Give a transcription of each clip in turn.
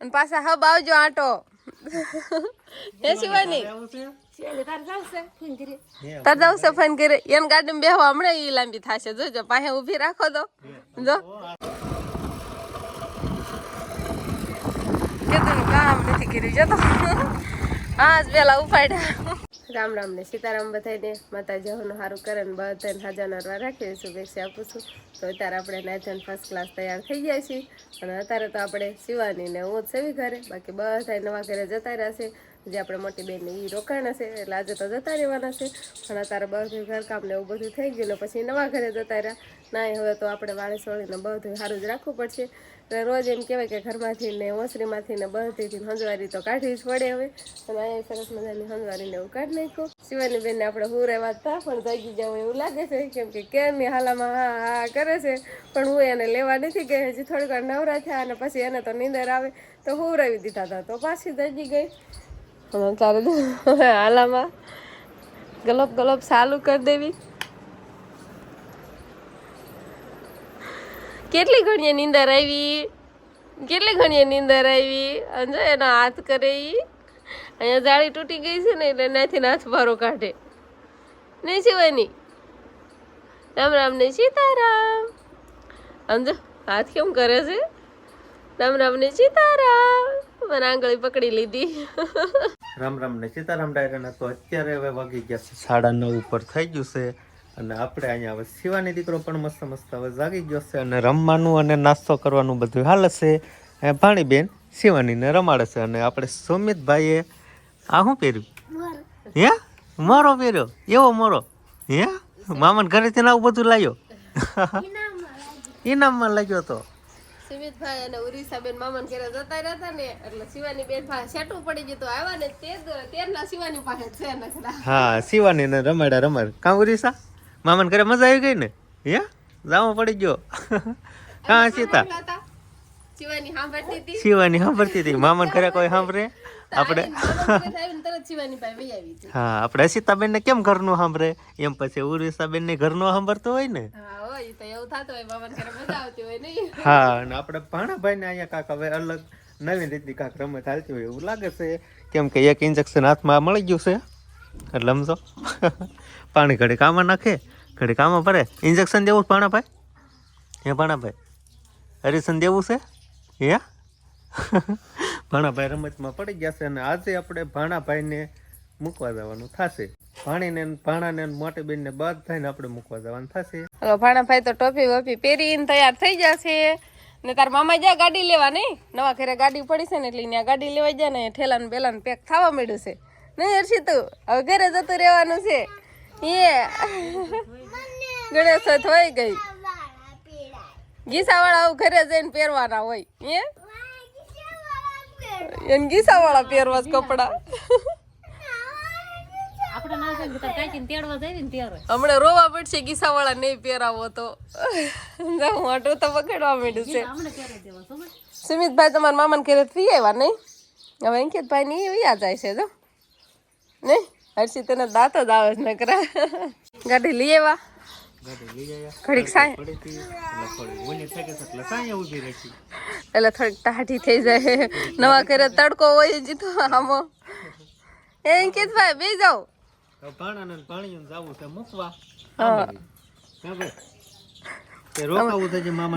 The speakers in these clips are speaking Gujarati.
અને પાછા હબ આવજો આટો. હે શિવાની? તાર જાવ છે ફોન કરે. એમ ગાડીમાં બેહવા હમણાં ઈ લાંબી થશે. જોજો પાસે ઊભી રાખો તો. જો. કીધું કામ નથી કર્યું. જતો હા જ પેલા ઉપાડ્યા. રામ રામ ને સીતારામ બધાને માતાજી હોનું સારું કરે ને બધાને હાજર નરવા રાખી શુભેચ્છા આપું છું. તો અત્યારે આપણે નાચન ફર્સ્ટ ક્લાસ તૈયાર થઈ ગયા છીએ. અને અત્યારે તો આપણે શિવાની ને હું જ સેવી ઘરે. બાકી બધા નવા ઘરે જતા રહેશે જે આપણે મોટી બેન એ રોકાણ હશે એટલે આજે તો જતા રહેવાના છે. પણ અત્યારે બધું ઘરકામ ને એવું બધું થઈ ગયું ને પછી નવા ઘરે જતા રહ્યા. ના હવે તો આપણે વાળે સોળીને બધું સારું જ રાખવું પડશે. એટલે રોજ એમ કહેવાય કે ઘરમાંથી ને ઓસરીમાંથી ને બધીથી હંજવારી તો કાઢવી જ પડે હવે. અને અહીંયા સરસ મજાની હંજવારીને એવું કાઢી નાખ્યું. શિવાની બેનને આપણે હું રહેવા હતા પણ જાગી જાવ એવું લાગે છે. કેમ કે કેરની હાલામાં હા હા કરે છે. પણ હું એને લેવા નથી ગઈ. હજી થોડીક વાર નવરા થયા અને પછી એને તો નીંદર આવે. તો હું રહી દીધા હતા તો પાછી જાગી ગઈ. અને તારે તો હાલામાં ગલોપ ગલોપ ચાલુ કરી દેવી. કેટલી ઘણીએ નીંદર આવી? કેટલી ઘણીએ નીંદર આવી? અને જો એનો હાથ કરે એ અહીંયા જાળી તૂટી ગઈ છે ને એટલે એનાથી હાથ ભારો કાઢે. નહીં શિવાની રામ રામ ને સીતારામ. અને હાથ કેમ કરે છે? રામ રામ ને સીતારામ. મને આંગળી પકડી લીધી. રામ રામ ને સીતારામ ડાયરાના તો અત્યારે હવે વાગી ગયા છે સાડા નવ ઉપર થઈ ગયું છે. અને આપણે અહીંયા હવે શિવાની દીકરો પણ મસ્ત મસ્ત હવે જાગી ગયો છે અને રમવાનું અને નાસ્તો કરવાનું બધું હાલશે એ ભાણીબેન શિવાનીને રમાડે છે અને આપણે સુમિતભાઈએ આ શું પહેર્યું? હે? મોરો પહેર્યો? એવો મોરો? હે? મામાને ઘરેથી આવું બધું લાવ્યો ઇનામમાં લાગ્યો તો. સુમિતભાઈ અને ઉરીસાબેન મામન ઘરે જતા રહેતા ને એટલે શિવાની બેન પાસે સેટું પડી ગયું આવ્યા ને તે જ- શિવાની પાસે છે નખરા હા શિવાનીને રમાડ્યા રમાડ કાં ઉરીસા? મામાને ઘરે મજા આવી ગઈ ને? હે? જામો પડી ગયો. હા સીતા શિવાની સાંભળતી હતી. મામાને ઘરે કોઈ સાંભળે આપણે હા આપણે અસીતાબેન ને કેમ ઘરનું સાંભળે એમ પછી ઉર્વિસાબેન ને? ઘરનું સાંભળતો હોય ને હા અને આપણે ભાણાભાઈ ને અહીંયા કાંક હવે અલગ નવી રીતની કાંક રમત હાલતી હોય એવું લાગે છે. કેમ કે એક ઇન્જેક્શન હાથમાં મળી ગયું છે. એટલે સમજો પાણી ઘડી કામાં નાખે ઘડી કામાં ભરે. ઇન્જેક્શન દેવું ભાણાભાઈ? હે ભાણાભાઈ? હરિસન દેવું છે? હે? ભાણાભાઈ રમતમાં પડી ગયા છે અને આજે આપણે ભાણાભાઈને મૂકવા જવાનું થશે. ભાણીને ભાણાને મોટી બેનને બધાને આપણે મૂકવા જવાનું થશે. હલો, ભાણાભાઈ તો ટોપી વોપી પહેરીને તૈયાર થઈ જશે ને તાર મામા જ્યાં ગાડી લેવા નહીં? નવા ઘરે ગાડી પડી છે ને એટલે ત્યાં ગાડી લેવા જાય ને ઠેલા બેલાને બેલા પેક થવા માંડ્યું છે. નહીં હર્ષિ તું હવે ઘરે જતું રહેવાનું છે. એ ગણેશ થઈ ગઈ. ગીસાવાળા આવું ઘરે જઈને પહેરવાના હોય એ એને ગીસાવાળા પહેરવા જ કપડા. હમણાં રોવા પડશે ગીસાવાળા નહીં પહેરાવો તો. મોટું તો પકડવા માંડ્યું છે. સુમિતભાઈ તમારા મામાને ઘરે ફી આવ્યા નહીં? હવે અંકિતભાઈ ની વ્યા જાય છે જો. નહીં? હર્ષિત તને દાંત જ આવે છે નકરા. ગાડી લઈ આવ્યા? સાય એટલે થોડીક ટાઢી થઈ જાય. નવા ઘરે તડકો હોય જ આમો. એ અંકિતભાઈ બે જાઓ. ભાણાને ને ભાઈ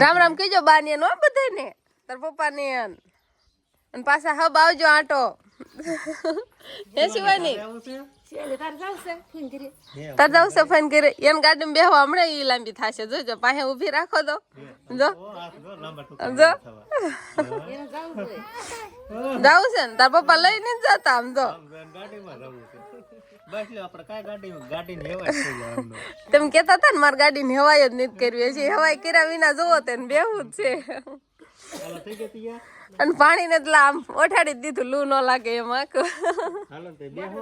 રામ રામ કહેજો બાને નો બધાને. તાર પપ્પાને અને પાછા હબ આવજો આટો. હે શિવાની? તાર જાવ છે ફોન કરે એમ ગાડીમાં બેહવા હમણાં ઈ લાંબી થશે. જોજો પાસે ઊભી રાખો તો. જો. જો. જાવું છે ને? તાર પપ્પા લઈને જતા આમ, જો. ગાડી. તમે કહેતા હતા ને, મારી ગાડીને હવાઈ જ નથી કરવી હજી હવાઈ કર્યા વિના જોવો તેને બેહવું જ છે. અને પાણીને એટલે આમ ઓઠાડી જ દીધું લૂ ન લાગે એમ આખું. હાલો તે બેહો.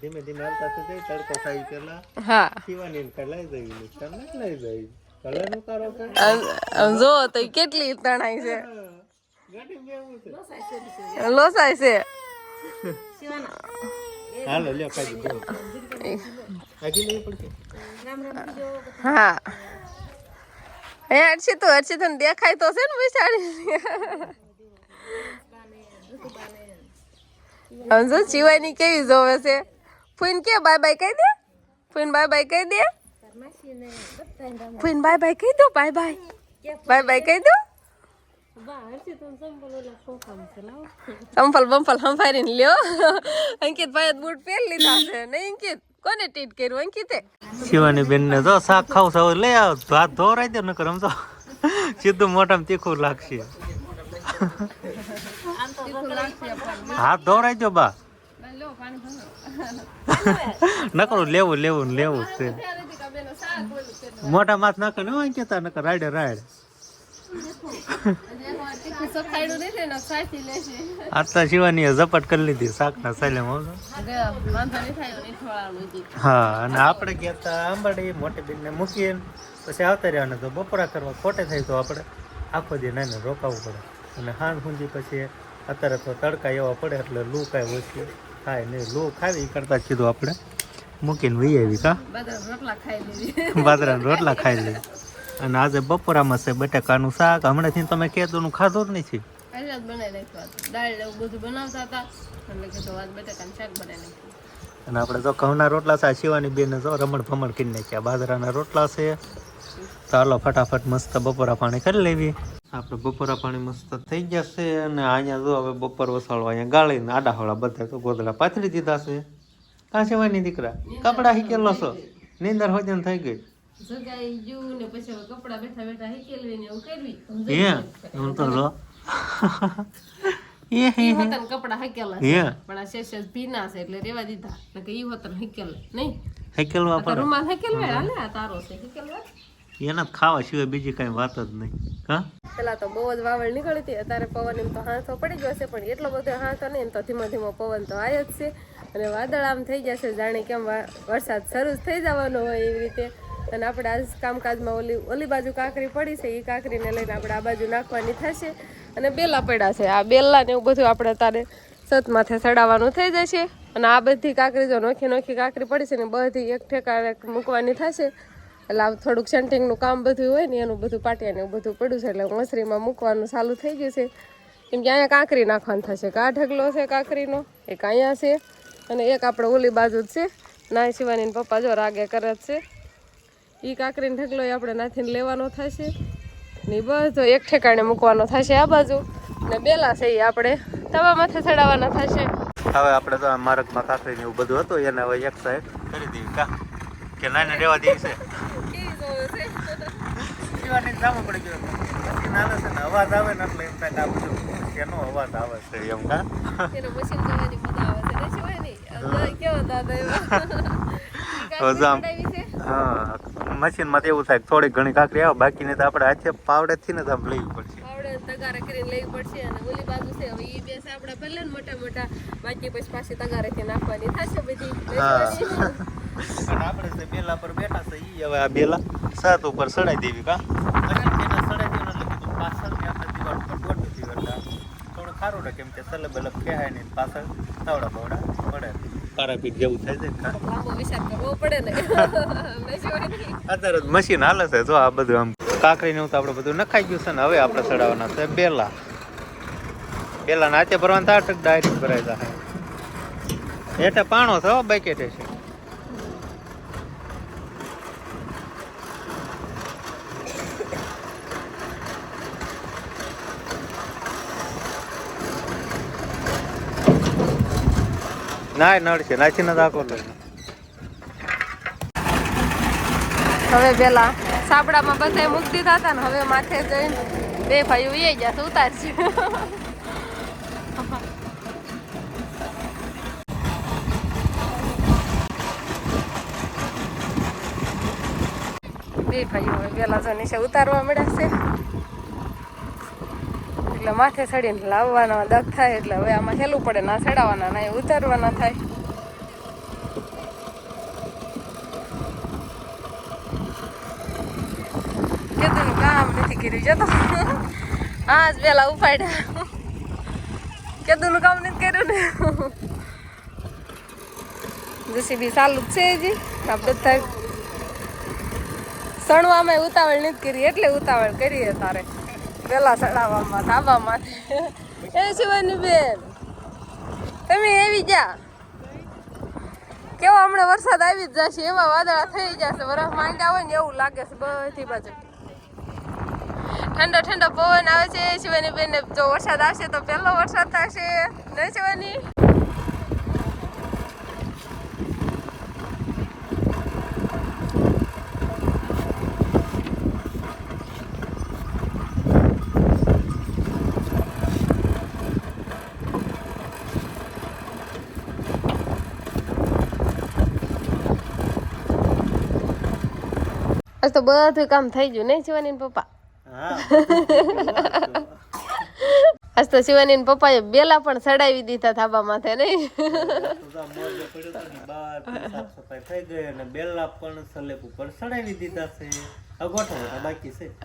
ધીમે ધીમે હાલતા થઈ જાય તડકો ખાઈ પેલા. હા. પીવાની ને લઈ જવી ને તમે જ લઈ જઈ કલરનું કરો જોવો તો કેટલી તણાઈ છે. લોસાય છે. હાલો લ્યો કાઢી હા. હે હર્ષિત હર્ષિત દેખાય તો છે ને બિચારી. જો શિવાની કેવી જોવે છે. ફૂઈન કે બાય બાય કહી દે? ફૂઈન બાય બાય કહી દે? ફૂઈન બાય બાય કહી દો બાય બાય બાય બાય કહી દો. સંફલ બંફલ સંભાળીને લ્યો. અંકિત ભાઈ બૂટ પહેરી લીધા છે. નહીં અંકિત? કોને ટીટ કર્યું? અંકિતે શિવાની બેન ને જો શાક ખાવ છો લે આવ. ભાત ધોરાઈ દે, નકર સમજો સીધું મોટામાં તીખું લાગશે. હાથ ધોરાઈ દો, બા. નકરું લેવું લેવું લેવું તે. મોઢા માથ નાખે ને હોય કેતા, નકર રાડે રાડ આ તો શિવાની ઝપટ કરી લીધી શાકના સાલે હા. અને આપણે ગયા હતા આંબાડી મોટી બેનને મૂકીએ પછી આવતા રહ્યા તો બપોરા કરવા ખોટે થાય તો આપણે આખો દી નાને રોકાવું પડે. અને હાંજ સુધી પછી અત્યારે તો તડકા એવા પડે એટલે લૂ કાંઈ ઓછી થાય નહીં. લૂ ખાવી કરતાં કીધું આપણે. મૂકીને વહી આવી કા? રોટલા ખાઈ લીધી. બાજરાના રોટલા ખાઈ લઈ અને આજે બપોરામાં છે બટાકાનું શાક. હમણાંથી તમે ખેતરનું ખાધું જ છે આજે જ બનાવી નાખ્યું દાળ એવું બધું બનાવતા હતા. એટલે કીધું આજ બટાકાનું શાક બનાવી નાખ્યું. અને આપણે જો ઘઉંના રોટલા છે શિવાની બેન જો રમણ ભમણ કરી નાખ્યા. બાજરાના રોટલા છે. ચાલો ફટાફટ મસ્ત બપોરા પાણી કરી લેવી. આપણે બપોરા પાણી મસ્ત થઈ ગયા છે અને અહીંયા જો હવે બપોર વસાળવા અહીંયા ગાળીને આડા હોળા બધા તો ગોદલા પાથરી દીધા છે. કાં સિવાયની દીકરા? કપડા હીકેલો છો? નીંદર હોજન થઈ ગઈ. જગાઈ ગયું ને પછી હવે કપડાં બેઠા બેઠા હિકેલવી એવું કરવી હે હું તો જો. એ હે ઈ હોતન કપડાં હકેલા છે. હે. પણ આ શેષ શેષ ભીના છે એટલે રેવા દીધા. એટલે કે ઈ હોતન હકેલ નહીં? હેકેલવા પડે. રૂમાલ હકેલવે? હાલે આ તારો છે હકેલવે? એના ખાવા સિવાય બીજી કઈ વાત જ નહીં. હા? પેલા તો બહુ જ વાવડ નીકળી હતી. અત્યારે પવન એમ તો હાથો પડી ગયો છે પણ એટલો બધો હાથો નહીં. એમ તો ધીમો ધીમો પવન તો આવ્યો જ છે. અને વાદળ આમ થઈ છે. જાણે કેમ વરસાદ શરૂ થઈ જવાનો હોય એવી રીતે. અને આપણે આજ કામકાજમાં ઓલી ઓલી બાજુ કાંકરી પડી છે એ કાંકરીને લઈને આપણે આ બાજુ નાખવાની થશે. અને બેલા પડ્યા છે. આ બેલા ને એવું બધું આપણે તારે સત માથે ચડાવવાનું થઈ જશે. અને આ બધી કાંકરી જો નોખી નોખી કાંકરી પડી છે ને બધી એક ઠેકાણે મૂકવાની થશે. એટલે આ થોડુંક સેન્ટિંગનું કામ બધું હોય ને એનું બધું પાટિયાને એવું બધું પડ્યું છે, એટલે મસરીમાં મૂકવાનું ચાલુ થઈ ગયું છે. કેમ કે અહીંયા કાંકરી નાખવાનું થશે. કા ઢગલો છે કાંકરીનો, એક અહીંયા છે, અને એક આપણે ઓલી બાજુ જ છે. ના શિવાની પપ્પા જો રાગે કરે જ છે. એ કાંકરીનો ઢગલો એ આપણે નાથીને લેવાનો થશે. ને ઈ બધો એક ઠેકાણે મૂકવાનો થશે આ બાજુ. ને બેલા છે એ આપણે તવા માથે ચડાવવાના થશે. હવે આપણે તો આ માર્ગમાં કાંકરી ને એવું બધું હતું એને હવે એક સાઈડ કરી દીધી. કા? કે નાને રેવા દેવી છે. પડી ગયો. હાલે છે ને અવાજ આવે ને એટલે એમ થાય કે આ અવાજ આવે છે એમ કા? એનું મશીન જોવાની મજા આવે છે. ને કેવો દાદા એવા. હા મશીનમાં એવું થાય થોડી ઘણી કાકરી આવે બાકીની તો આપણે આજે પાવડેથી ને તો આમ લેવી પડશે. આવડે તગારે કરીને લેવી પડશે અને ઓલી બાજુ છે હવે એ બે સાપડા ભલે ને મોટા મોટા બાકી પછી પાછી તગારેથી નાખવાની થશે બધી. અને આપણે જે બેલા પર બેઠા છે એ હવે આ બેલા સાત ઉપર સડાઈ દેવી કા? આપણે થોડું ખારું રહે કેમ કે સલબ કહેવાય નહીં પાછળ તાવડા બાવડા પડે. તારાપીઠ જેવું થાય છે લાંબો વિચાર કરવો પડે ને. અત્યારે જ મશીન હાલે છે જો આ બધું આમ કાકરી ને એવું તો આપણે બધું નખાઈ ગયું છે ને હવે આપણે ચડાવવાના છે બેલા. બેલા નાચે ભરવાના થાય ડાયરેક્ટ ભરાય જાય. એટલે પાણો છે હો બકેટે છે ના નડશે નાચી ન રાખો હવે પેલા સાપડામાં બધા મૂકી દીધા હતા ને હવે માથે જઈને બે ભાઈ ઉઈ ગયા ઉતારશે. બે ભાઈઓ પેલા જો નીચે ઉતારવા મળ્યા છે. એટલે માથે ચડીને લાવવાનો દગ થાય એટલે હવે આમાં હેલું પડે, ના ચડાવવાના, ના ઉતારવાના થાય. કીધું કામ નથી કર્યું, જતો. હા જ પેલા ઉપાડ્યા. કીધું કામ નથી કર્યું ને. જેસીબી ચાલુ જ છે હજી આપણે થાય સણવામાં ઉતાવળ નથી કરી, એટલે ઉતાવળ કરીએ તારે. પેલા ચડાવવામાં, ધાબામાં. એ શિવાની બેન, તમે એવી જા કેવો હમણાં વરસાદ આવી જ જશે એવા વાદળા થઈ જશે વરફ માંડ્યા હોય ને એવું લાગે છે બધી બાજુ. ઠંડો ઠંડો પવન આવે છે શિવાની બેન જો વરસાદ આવશે તો પહેલો વરસાદ થશે. નહીં શિવાની? આજ તો બધું કામ થઈ ગયું. નહીં શિવાની પપ્પા? આજ તો શિવાની પપ્પાએ બેલા પણ ચડાવી દીધા થાબા માથે નહીં? થઈ ગઈ અને બેલા પણ સલેબ ઉપર ચડાવી દીધા છે.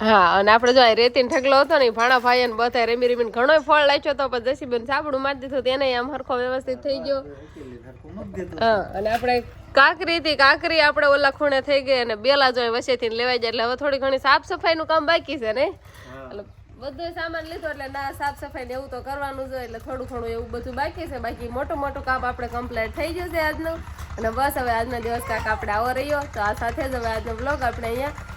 હા અને આપણે જો રેતીન ઠગલો હતો ને ભાણા ભાઈ ને બધા રેમી રેમીને ઘણો ફળ લાગ્યો તો પણ જસીબેન સાબડું મારી દીધું તેને આમ હરખો વ્યવસ્થિત થઈ ગયો. હા અને આપણે કાકરી થી કાકરી આપણે ઓલા ખૂણે થઈ ગઈ અને બેલા જો વસેથી લેવાઈ જાય એટલે હવે થોડી ઘણી સાફ સફાઈ નું કામ બાકી છે ને. એટલે બધો સામાન લીધો એટલે ના સાફ સફાઈ ને એવું તો કરવાનું જોઈએ એટલે થોડું ઘણું એવું બધું બાકી છે. બાકી મોટું મોટું કામ આપણે કમ્પ્લીટ થઈ ગયું છે આજનું. અને બસ હવે આજનો દિવસ કાંક આપણે આવો રહ્યો તો આ સાથે જ હવે આજનો બ્લોગ આપણે અહીંયા